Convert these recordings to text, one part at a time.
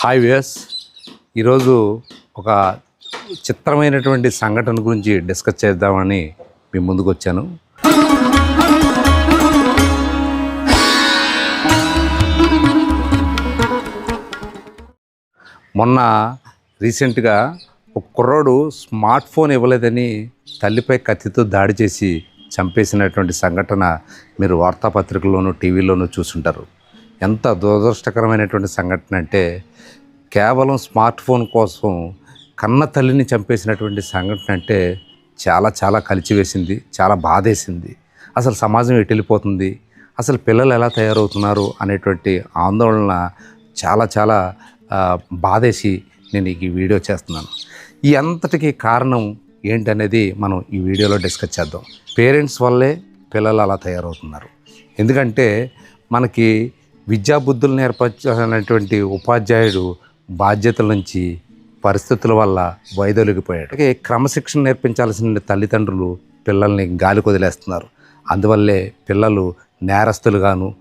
Hi viewers. ఈరోజు ఒక చిత్రమైనటువంటి సంఘటన గురించి డిస్కస్ చేద్దామని మీ ముందుకు వచ్చాను. మొన్న రీసెంట్గా ఒక కుర్రోడు స్మార్ట్ ఫోన్ ఇవ్వలేదని తల్లిపై కత్తితో దాడి చేసి చంపేసినటువంటి సంఘటన మీరు వార్తాపత్రికల్లోనూ టీవీలోనూ చూసుంటారు. ఎంత దురదృష్టకరమైనటువంటి సంఘటన అంటే కేవలం స్మార్ట్ ఫోన్ కోసం కన్న తల్లిని చంపేసినటువంటి సంఘటన అంటే చాలా చాలా కలిచివేసింది చాలా బాధేసింది. అసలు సమాజం ఎటు వెళ్ళిపోతుంది? అసలు పిల్లలు ఎలా తయారవుతున్నారు? అనేటువంటి ఆందోళన చాలా చాలా బాధేసి నేను ఈ వీడియో చేస్తున్నాను. ఈ అంతటికీ కారణం ఏంటనేది మనం ఈ వీడియోలో డిస్కస్ చేద్దాం. పేరెంట్స్ వల్లే పిల్లలు అలా తయారవుతున్నారు. ఎందుకంటే మనకి విద్యాబుద్ధులు నేర్పించాలనేటువంటి ఉపాధ్యాయుడు బాధ్యతల నుంచి పరిస్థితుల వల్ల వైదొలిగిపోయాడు అలాగే క్రమశిక్షణ నేర్పించాల్సిన తల్లిదండ్రులు పిల్లల్ని గాలి వదిలేస్తున్నారు. అందువల్లే పిల్లలు నేరస్తులుగాను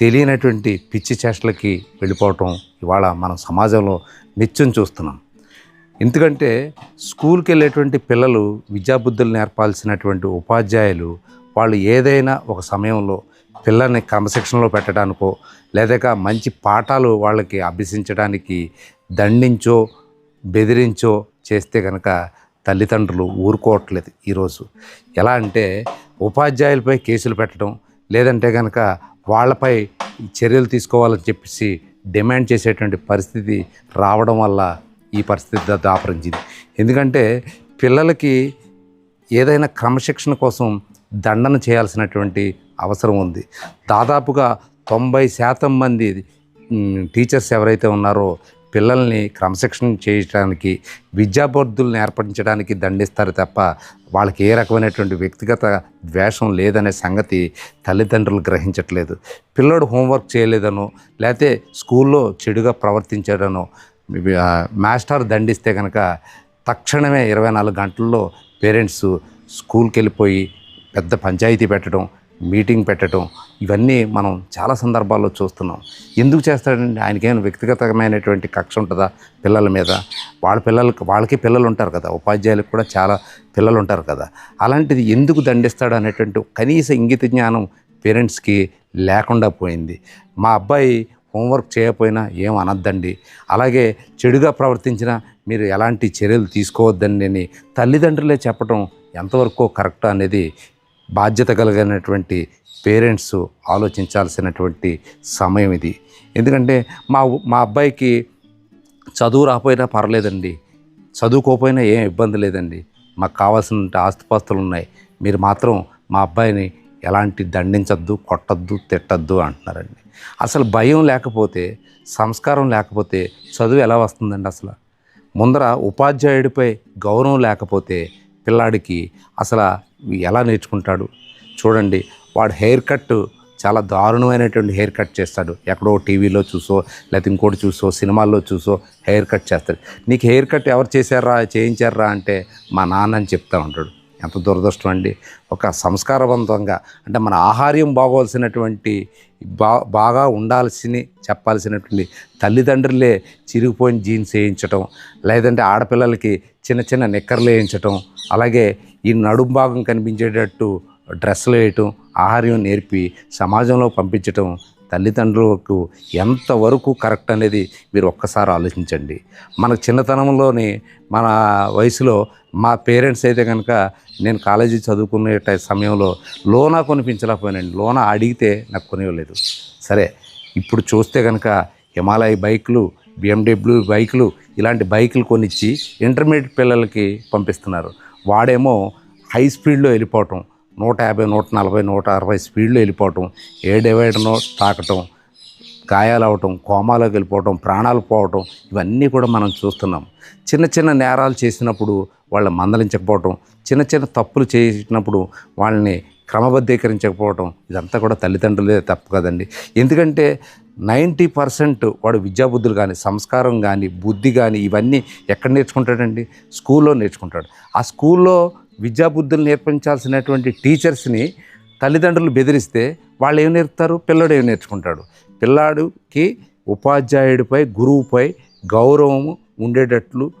తెలియనటువంటి పిచ్చి చేష్టలకి వెళ్ళిపోవటం ఇవాళ మనం సమాజంలో నిత్యం చూస్తున్నాం. ఎందుకంటే స్కూల్కి వెళ్ళేటువంటి పిల్లలు విద్యాబుద్ధులు నేర్పాల్సినటువంటి ఉపాధ్యాయులు వాళ్ళు ఏదైనా ఒక సమయంలో పిల్లల్ని క్రమశిక్షణలో పెట్టడానికో లేదా మంచి పాఠాలు వాళ్ళకి అభ్యసించడానికి దండించో బెదిరించో చేస్తే కనుక తల్లిదండ్రులు ఊరుకోవట్లేదు ఈరోజు. ఎలా అంటే ఉపాధ్యాయులపై కేసులు పెట్టడం లేదంటే కనుక వాళ్ళపై చర్యలు తీసుకోవాలని చెప్పేసి డిమాండ్ చేసేటువంటి పరిస్థితి రావడం వల్ల ఈ పరిస్థితి దాపరించింది. ఎందుకంటే పిల్లలకి ఏదైనా క్రమశిక్షణ కోసం దండన చేయాల్సినటువంటి అవసరం ఉంది. దాదాపుగా తొంభై శాతం మంది టీచర్స్ ఎవరైతే ఉన్నారో పిల్లల్ని క్రమశిక్షణ చేయడానికి విద్యాబోధులు ఏర్పడించడానికి దండిస్తారు తప్ప వాళ్ళకి ఏ రకమైనటువంటి వ్యక్తిగత ద్వేషం లేదనే సంగతి తల్లిదండ్రులు గ్రహించట్లేదు. పిల్లోడు హోంవర్క్ చేయలేదనో లేకపోతే స్కూల్లో చెడుగా ప్రవర్తించాడనో మాస్టర్ దండిస్తే కనుక తక్షణమే ఇరవై నాలుగు గంటల్లో పేరెంట్స్ స్కూల్కి వెళ్ళిపోయి పెద్ద పంచాయతీ పెట్టడం మీటింగ్ పెట్టడం ఇవన్నీ మనం చాలా సందర్భాల్లో చూస్తున్నాం. ఎందుకు చేస్తాడండి? ఆయనకేమైనా వ్యక్తిగతమైనటువంటి కక్ష ఉంటుందా పిల్లల మీద? వాళ్ళ పిల్లలకి వాళ్ళకి పిల్లలు ఉంటారు కదా ఉపాధ్యాయులకు కూడా చాలా పిల్లలు ఉంటారు కదా. అలాంటిది ఎందుకు దండిస్తాడు అనేటువంటి కనీస ఇంగిత జ్ఞానం పేరెంట్స్కి లేకుండా పోయింది. మా అబ్బాయి హోంవర్క్ చేయకపోయినా ఏం అనద్దండి. అలాగే చెడుగా ప్రవర్తించినా మీరు ఎలాంటి చర్యలు తీసుకోవద్దని తల్లిదండ్రులే చెప్పడం ఎంతవరకు కరెక్ట్ అనేది బాధ్యత కలిగినటువంటి పేరెంట్స్ ఆలోచించాల్సినటువంటి సమయం ఇది. ఎందుకంటే మా మా అబ్బాయికి చదువు రాకపోయినా పర్లేదండి. చదువుకోపోయినా ఏం ఇబ్బంది లేదండి. మాకు కావాల్సిన ఆస్తిపాస్తులు ఉన్నాయి. మీరు మాత్రం మా అబ్బాయిని ఎలాంటి దండించద్దు కొట్టద్దు తిట్టద్దు అంటున్నారండి. అసలు భయం లేకపోతే సంస్కారం లేకపోతే చదువు ఎలా వస్తుందండి అసలు? ముందర ఉపాధ్యాయుడిపై గౌరవం లేకపోతే పిల్లాడికి అసలు ఎలా నేర్చుకుంటాడు? చూడండి వాడు హెయిర్ కట్ చాలా దారుణమైనటువంటి హెయిర్ కట్ చేస్తాడు. ఎక్కడో టీవీలో చూసో లేకపోతే ఇంకోటి చూసో సినిమాల్లో చూసో హెయిర్ కట్ చేస్తాడు. నీకు హెయిర్ కట్ ఎవరు చేశారా చేయించారా అంటే మా నాన్న అని చెప్తా ఉంటాడు. ఎంత దురదృష్టం అండి. ఒక సంస్కారవంతంగా అంటే మన ఆహార్యం బాగోవలసినటువంటి బా బాగా ఉండాల్సిన చెప్పాల్సినటువంటి తల్లిదండ్రులే చిరిగిపోయిన జీన్స్ వేయించటం లేదంటే ఆడపిల్లలకి చిన్న చిన్న నిక్కర్లు వేయించటం అలాగే ఈ నడుం భాగం కనిపించేటట్టు డ్రెస్సులు వేయటం ఆహార్యం నేర్పి సమాజంలో పంపించటం తల్లిదండ్రులకు ఎంతవరకు కరెక్ట్ అనేది మీరు ఒక్కసారి ఆలోచించండి. మన చిన్నతనంలోని మన వయసులో మా పేరెంట్స్ అయితే కనుక నేను కాలేజీ చదువుకునే సమయంలో లోనా కొనిపించలేకపోయానండి. లోనా అడిగితే నాకు కొనివ్వలేదు. సరే ఇప్పుడు చూస్తే కనుక హిమాలయ బైకులు బిఎండబ్ల్యూ బైకులు ఇలాంటి బైకులు కొనిచ్చి ఇంటర్మీడియట్ పిల్లలకి పంపిస్తున్నారు. వాడేమో హై స్పీడ్లో వెళ్ళిపోవటం నూట యాభై నూట నలభై నూట అరవై స్పీడ్లో వెళ్ళిపోవటం ఏ డివైడర్నో తాకటం గాయాలవటం కోమాలోకి వెళ్ళిపోవటం ప్రాణాలు పోవటం ఇవన్నీ కూడా మనం చూస్తున్నాం. చిన్న చిన్న నేరాలు చేసినప్పుడు వాళ్ళని మందలించకపోవటం చిన్న చిన్న తప్పులు చేసినప్పుడు వాళ్ళని క్రమబద్ధీకరించకపోవటం ఇదంతా కూడా తల్లిదండ్రులే తప్పు కదండి. ఎందుకంటే నైంటీ పర్సెంట్ వాడు విద్యాబుద్ధులు కానీ సంస్కారం కానీ బుద్ధి కానీ ఇవన్నీ ఎక్కడ నేర్చుకుంటాడండి? స్కూల్లో నేర్చుకుంటాడు. ఆ స్కూల్లో విద్యాబుద్ధులు నేర్పించాల్సినటువంటి టీచర్స్ని తల్లిదండ్రులు బెదిరిస్తే వాళ్ళు ఏం నేర్పుతారు? పిల్లడు ఏం నేర్చుకుంటాడు? పిల్లాడికి ఉపాధ్యాయుడిపై గురువుపై గౌరవము ఉండేటట్లు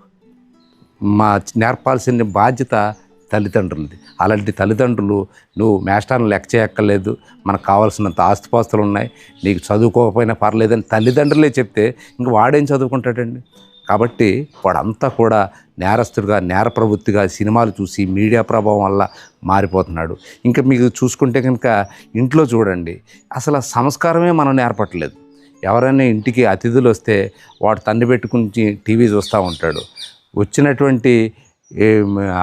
మా నేర్పాల్సిన బాధ్యత తల్లిదండ్రులది. అలాంటి తల్లిదండ్రులు నువ్వు మేస్టార్ని లెక్క చేయక్కర్లేదు. మనకు కావాల్సినంత ఆస్తిపాస్తులు ఉన్నాయి. నీకు చదువుకోకపోయినా పర్లేదని తల్లిదండ్రులే చెప్తే ఇంక వాడేం చదువుకుంటాడండి? కాబట్టి వాడంతా కూడా నేరస్తుడిగా నేర ప్రవృత్తిగా సినిమాలు చూసి మీడియా ప్రభావం వల్ల మారిపోతున్నాడు. ఇంకా మీకు చూసుకుంటే కనుక ఇంట్లో చూడండి. అసలు సంస్కారమే మనం నేర్పట్లేదు ఎవరైనా ఇంటికి అతిథులు వస్తే వాడు తండ్రి పెట్టుకుని టీవీ చూస్తూ ఉంటాడు. వచ్చినటువంటి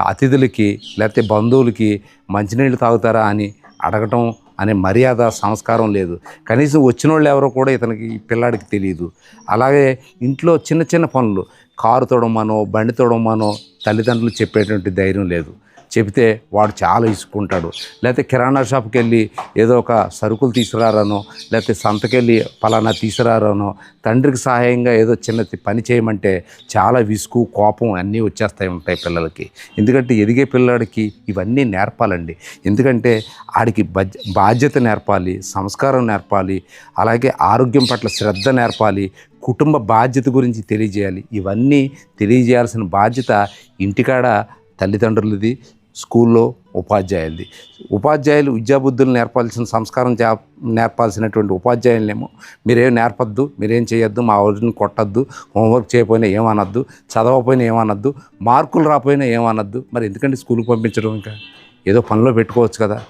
అతిథులకి లేకపోతే బంధువులకి మంచినీళ్ళు తాగుతారా అని అడగటం అనే మర్యాద సంస్కారం లేదు. కనీసం వచ్చిన వాళ్ళు ఎవరో కూడా ఇతనికి పిల్లాడికి తెలియదు అలాగే ఇంట్లో చిన్న చిన్న పనులు. కారు తోడమనో బండి తోడమనో తల్లిదండ్రులు చెప్పేటువంటి ధైర్యం లేదు. చెబితే వాడు చాలా ఇసుకుంటాడు లేకపోతే కిరాణా షాప్కి వెళ్ళి ఏదో ఒక సరుకులు తీసుకురారానో లేకపోతే సంతకెళ్ళి పలానా తీసుకురారానో తండ్రికి సహాయంగా ఏదో చిన్న పని చేయమంటే చాలా విసుగు కోపం అన్నీ వచ్చేస్తాయి ఉంటాయి పిల్లలకి. ఎందుకంటే ఎదిగే పిల్లాడికి ఇవన్నీ నేర్పాలండి. ఎందుకంటే ఆడికి బజ్ బాధ్యత నేర్పాలి సంస్కారం నేర్పాలి అలాగే ఆరోగ్యం పట్ల శ్రద్ధ నేర్పాలి కుటుంబ బాధ్యత గురించి తెలియజేయాలి. ఇవన్నీ తెలియజేయాల్సిన బాధ్యత ఇంటికాడ తల్లిదండ్రులది స్కూల్లో ఉపాధ్యాయులది. ఉపాధ్యాయులు విద్యాబుద్ధులు నేర్పాల్సిన సంస్కారం చే నేర్పాల్సినటువంటి ఉపాధ్యాయులనేమో మీరేం నేర్పద్దు మీరేం చేయొద్దు మా వారిని కొట్టద్దు హోంవర్క్ చేయకపోయినా ఏమనొద్దు చదవకపోయినా ఏమనొద్దు మార్కులు రాకపోయినా ఏమనొద్దు. మరి ఎందుకంటే స్కూల్కి పంపించడం ఇంకా? ఏదో పనిలో పెట్టుకోవచ్చు కదా.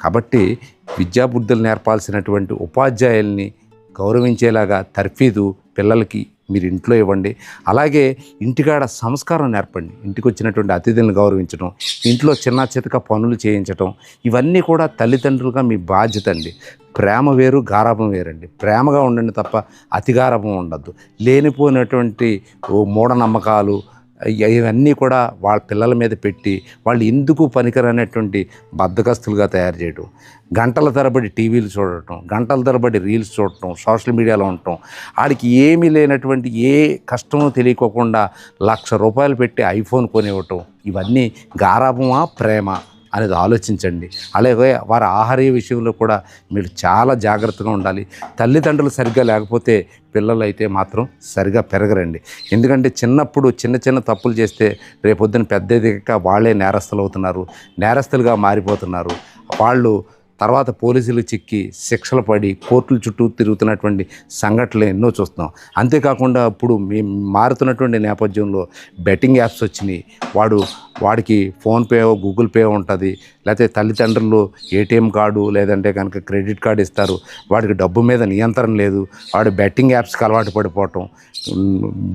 కాబట్టి విద్యాబుద్ధులు నేర్పాల్సినటువంటి ఉపాధ్యాయుల్ని గౌరవించేలాగా తర్ఫీదు పిల్లలకి మీరు ఇంట్లో ఇవ్వండి. అలాగే ఇంటికాడ సంస్కారం నేర్పండి. ఇంటికి వచ్చినటువంటి అతిథులను గౌరవించడం ఇంట్లో చిన్న చితక పనులు చేయించడం ఇవన్నీ కూడా తల్లిదండ్రులుగా మీ బాధ్యత అండి. ప్రేమ వేరు గారాభం వేరండి. ప్రేమగా ఉండండి తప్ప అతి గారాభం ఉండద్దు. లేనిపోయినటువంటి మూఢనమ్మకాలు ఇవన్నీ కూడా వాళ్ళ పిల్లల మీద పెట్టి వాళ్ళు ఎందుకు పనికిరనేటువంటి బద్దకస్తులుగా తయారు చేయడం గంటల తరబడి టీవీలు చూడటం గంటల తరబడి రీల్స్ చూడటం సోషల్ మీడియాలో ఉండటం వాడికి ఏమీ లేనటువంటి ఏ కష్టమో తెలియకోకుండా లక్ష రూపాయలు పెట్టి ఐఫోన్ కొనివ్వటం ఇవన్నీ గారాభమా ప్రేమ? అనేది ఆలోచించండి. అలాగే వారి ఆహార విషయంలో కూడా మీరు చాలా జాగ్రత్తగా ఉండాలి. తల్లిదండ్రులు సరిగ్గా లేకపోతే పిల్లలు అయితే మాత్రం సరిగా పెరగరండి. ఎందుకంటే చిన్నప్పుడు చిన్న చిన్న తప్పులు చేస్తే రేపొద్దున పెద్ద ఎదిగాక వాళ్ళే నేరస్తులు అవుతున్నారు నేరస్తులుగా మారిపోతున్నారు. వాళ్ళు తర్వాత పోలీసులు చిక్కి శిక్షలు పడి కోర్టుల చుట్టూ తిరుగుతున్నటువంటి సంఘటనలు ఎన్నో చూస్తున్నాం. అంతేకాకుండా ఇప్పుడు మేము మారుతున్నటువంటి నేపథ్యంలో బెట్టింగ్ యాప్స్ వచ్చినాయి. వాడు వాడికి ఫోన్పే గూగుల్ పే ఉంటుంది. లేకపోతే తల్లిదండ్రులు ఏటీఎం కార్డు లేదంటే కనుక క్రెడిట్ కార్డు ఇస్తారు. వాడికి డబ్బు మీద నియంత్రణ లేదు. వాడు బెట్టింగ్ యాప్స్కి అలవాటు పడిపోవటం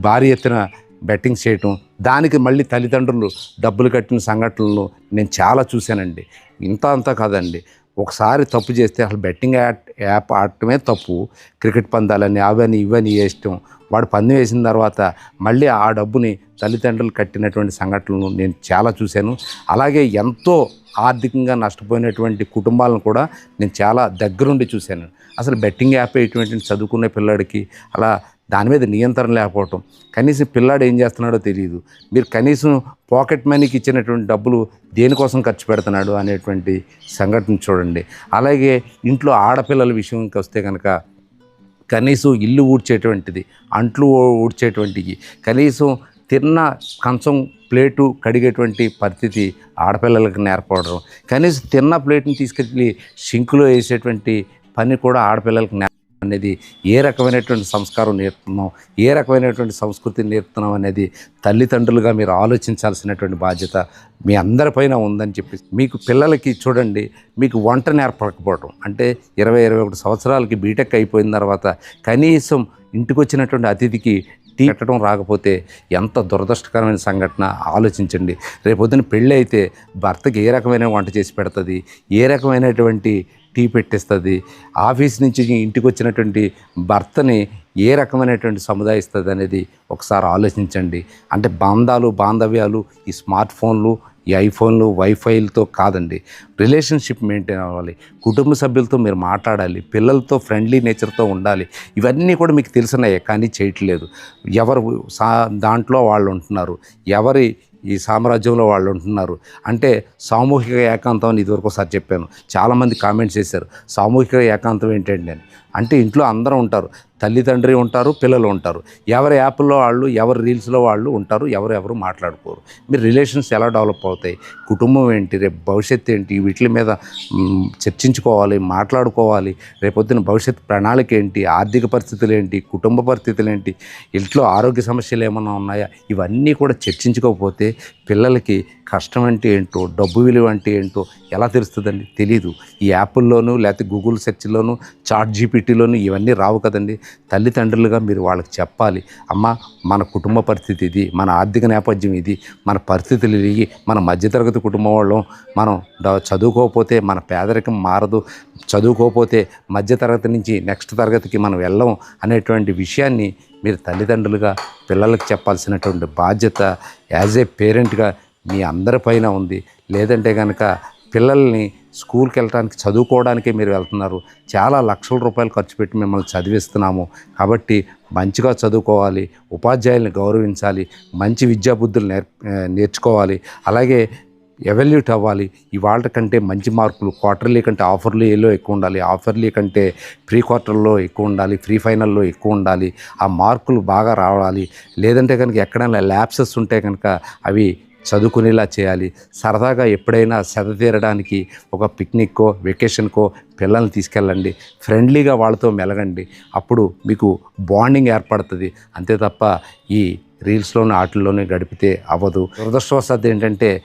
భారీ ఎత్తున బెట్టింగ్ చేయటం దానికి మళ్ళీ తల్లిదండ్రులు డబ్బులు కట్టిన సంఘటనలు నేను చాలా చూశానండి. ఇంత అంతా కాదండి. ఒకసారి తప్పు చేస్తే అసలు బెట్టింగ్ యాప్ యాప్ ఆడటమే తప్పు. క్రికెట్ పందాలని అవని ఇవని వేయటం. వాడు పందెం వేసిన తర్వాత మళ్ళీ ఆ డబ్బుని తల్లిదండ్రులు కట్టినటువంటి సంఘటనలు నేను చాలా చూశాను. అలాగే ఎంతో ఆర్థికంగా నష్టపోయినటువంటి కుటుంబాలను కూడా నేను చాలా దగ్గరుండి చూశాను. అసలు బెట్టింగ్ యాప్ ఎటువంటి చదువుకునే పిల్లాడికి అలా దాని మీద నియంత్రణ లేకపోవటం. కనీసం పిల్లాడు ఏం చేస్తున్నాడో తెలియదు మీరు కనీసం పాకెట్ మనీకి ఇచ్చినటువంటి డబ్బులు దేనికోసం ఖర్చు పెడుతున్నాడు అనేటువంటి సంఘటన చూడండి. అలాగే ఇంట్లో ఆడపిల్లల విషయంకి వస్తే కనుక కనీసం ఇల్లు ఊడ్చేటువంటిది అంట్లు ఊడ్చేటువంటివి కనీసం తిన్న కంచం ప్లేటు కడిగేటువంటి పరిస్థితి ఆడపిల్లలకు నేర్పడం కనీసం తిన్న ప్లేట్ని తీసుకెళ్ళి సింకులో వేసేటువంటి పని కూడా ఆడపిల్లలకు నేర్ప అనేది ఏ రకమైనటువంటి సంస్కారం నేర్పుతున్నాం ఏ రకమైనటువంటి సంస్కృతిని నేర్పుతున్నాం అనేది తల్లిదండ్రులుగా మీరు ఆలోచించాల్సినటువంటి బాధ్యత మీ అందరిపైన ఉందని చెప్పి మీకు పిల్లలకి చూడండి మీకు వంట నేర్పకపోవడం. అంటే ఇరవై ఇరవై ఒకటి సంవత్సరాలకి బీటెక్ అయిపోయిన తర్వాత కనీసం ఇంటికి వచ్చినటువంటి అతిథికి టీ పెట్టడం రాకపోతే ఎంత దురదృష్టకరమైన సంఘటన ఆలోచించండి. రేపొద్దున పెళ్ళి అయితే భర్తకి ఏ రకమైన వంట చేసి పెడుతుంది ఏ రకమైనటువంటి టీ పెట్టిస్తుంది. ఆఫీస్ నుంచి ఇంటికి వచ్చినటువంటి భర్తని ఏ రకమైనటువంటి సముదాయిస్తుంది అనేది ఒకసారి ఆలోచించండి. అంటే బంధాలు బాంధవ్యాలు ఈ స్మార్ట్ ఫోన్లు ఈ ఐఫోన్లు వైఫైలతో కాదండి. రిలేషన్షిప్ మెయింటైన్ అవ్వాలి. కుటుంబ సభ్యులతో మీరు మాట్లాడాలి. పిల్లలతో ఫ్రెండ్లీ నేచర్తో ఉండాలి. ఇవన్నీ కూడా మీకు తెలిసినాయే కానీ చేయట్లేదు. ఎవరు సా దాంట్లో వాళ్ళు ఉంటున్నారు. ఎవరి ఈ సామ్రాజ్యంలో వాళ్ళు ఉంటున్నారు. అంటే సామూహిక ఏకాంతం అని ఇదివరకు ఒకసారి చెప్పాను. చాలామంది కామెంట్స్ చేశారు. సామూహిక ఏకాంతం ఏంటండి అని. అంటే ఇంట్లో అందరూ ఉంటారు. తల్లిదండ్రి ఉంటారు పిల్లలు ఉంటారు. ఎవరి యాప్లో వాళ్ళు ఎవరి రీల్స్లో వాళ్ళు ఉంటారు ఎవరు ఎవరు మాట్లాడుకోరు. మీరు రిలేషన్స్ ఎలా డెవలప్ అవుతాయి? కుటుంబం ఏంటి? రేపు భవిష్యత్తు ఏంటి? వీటి మీద చర్చించుకోవాలి మాట్లాడుకోవాలి. రేపొద్దున భవిష్యత్ ప్రణాళిక ఏంటి? ఆర్థిక పరిస్థితులు ఏంటి? కుటుంబ పరిస్థితులు ఏంటి? ఇంట్లో ఆరోగ్య సమస్యలు ఏమైనా ఉన్నాయా? ఇవన్నీ కూడా చర్చించుకోకపోతే పిల్లలకి కష్టం అంటే ఏంటో డబ్బు విలువ అంటే ఏంటో ఎలా తెలుస్తుందండి? తెలీదు. ఈ యాప్ల్లోనూ లేకపోతే గూగుల్ సెర్చ్లోనూ చాట్ జీపీటీలోనూ ఇవన్నీ రావు కదండి. తల్లిదండ్రులుగా మీరు వాళ్ళకి చెప్పాలి అమ్మ మన కుటుంబ పరిస్థితి ఇది మన ఆర్థిక నేపథ్యం ఇది మన పరిస్థితులు ఇవి మన మధ్యతరగతి కుటుంబం వాళ్ళం మనం చదువుకోకపోతే మన పేదరికం మారదు చదువుకోకపోతే మధ్యతరగతి నుంచి నెక్స్ట్ తరగతికి మనం వెళ్ళం అనేటువంటి విషయాన్ని మీరు తల్లిదండ్రులుగా పిల్లలకు చెప్పాల్సినటువంటి బాధ్యత యాజ్ ఏ పేరెంట్గా మీ అందరిపైన ఉంది. లేదంటే కనుక పిల్లల్ని స్కూల్కి వెళ్ళడానికి చదువుకోవడానికే మీరు వెళ్తున్నారు. చాలా లక్షల రూపాయలు ఖర్చు పెట్టి మిమ్మల్ని చదివిస్తున్నాము. కాబట్టి మంచిగా చదువుకోవాలి. ఉపాధ్యాయుల్ని గౌరవించాలి. మంచి విద్యాబుద్ధులు నేర్ నేర్చుకోవాలి. అలాగే ఎవల్యూట్ అవ్వాలి. ఇవాళ కంటే మంచి మార్కులు క్వార్టర్లీ కంటే ఆఫర్లీ ఏలో ఎక్కువ ఉండాలి. ఆఫర్లీ కంటే ప్రీ క్వార్టర్లో ఎక్కువ ఉండాలి. ప్రీ ఫైనల్లో ఎక్కువ ఉండాలి. ఆ మార్కులు బాగా రావాలి. లేదంటే కనుక ఎక్కడైనా ల్యాప్సెస్ ఉంటే కనుక అవి చదువుకునేలా చేయాలి. సరదాగా ఎప్పుడైనా సెద తీరడానికి ఒక పిక్నిక్కో వెకేషన్కో పిల్లల్ని తీసుకెళ్ళండి. ఫ్రెండ్లీగా వాళ్ళతో మెలగండి. అప్పుడు మీకు బాండింగ్ ఏర్పడుతుంది. అంతే తప్ప ఈ రీల్స్లోని ఆటల్లోనే గడిపితే అవ్వదు. దురదృష్టవశాత్తు ఏంటంటే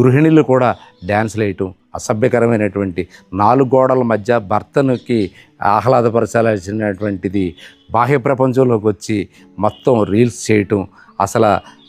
గృహిణులు కూడా డ్యాన్స్ వేయటం అసభ్యకరమైనటువంటి నాలుగు గోడల మధ్య భర్తనుకి ఆహ్లాదపరచాల్సినటువంటిది బాహ్య ప్రపంచంలోకి వచ్చి మొత్తం రీల్స్ చేయటం అసలు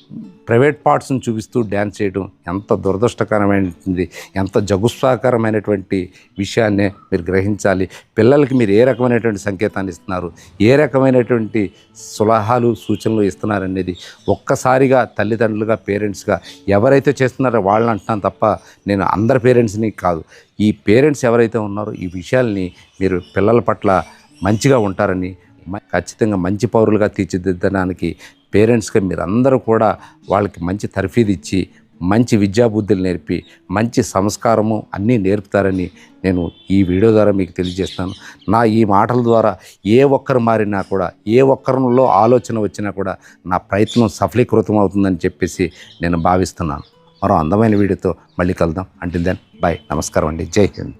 ప్రైవేట్ పార్ట్స్ని చూపిస్తూ డ్యాన్స్ చేయడం ఎంత దురదృష్టకరమైనటువంటి ఎంత జగుత్సాకరమైనటువంటి విషయాన్నే మీరు గ్రహించాలి. పిల్లలకి మీరు ఏ రకమైనటువంటి సంకేతాన్ని ఇస్తున్నారు ఏ రకమైనటువంటి సలహాలు సూచనలు ఇస్తున్నారనేది ఒక్కసారిగా తల్లిదండ్రులుగా పేరెంట్స్గా ఎవరైతే చేస్తున్నారో వాళ్ళని అంటున్నాను తప్ప నేను అందరి పేరెంట్స్ని కాదు. ఈ పేరెంట్స్ ఎవరైతే ఉన్నారో ఈ విషయాల్ని మీరు పిల్లల పట్ల మంచిగా ఉంటారని ఖచ్చితంగా మంచి పౌరులుగా తీర్చిదిద్దడానికి పేరెంట్స్గా మీరందరూ కూడా వాళ్ళకి మంచి తర్ఫీదు ఇచ్చి మంచి విద్యాబుద్ధులు నేర్పి మంచి సంస్కారము అన్నీ నేర్పుతారని నేను ఈ వీడియో ద్వారా మీకు తెలియజేస్తాను నా ఈ మాటల ద్వారా ఏ ఒక్కరు మారినా కూడా ఏ ఒక్కరిలో ఆలోచన వచ్చినా కూడా నా ప్రయత్నం సఫలీకృతం అవుతుందని చెప్పేసి నేను భావిస్తున్నాను. మరో అందమైన వీడియోతో మళ్ళీ కలుద్దాం. అంటే దెన్ బాయ్ నమస్కారం అండి. జై హింద్.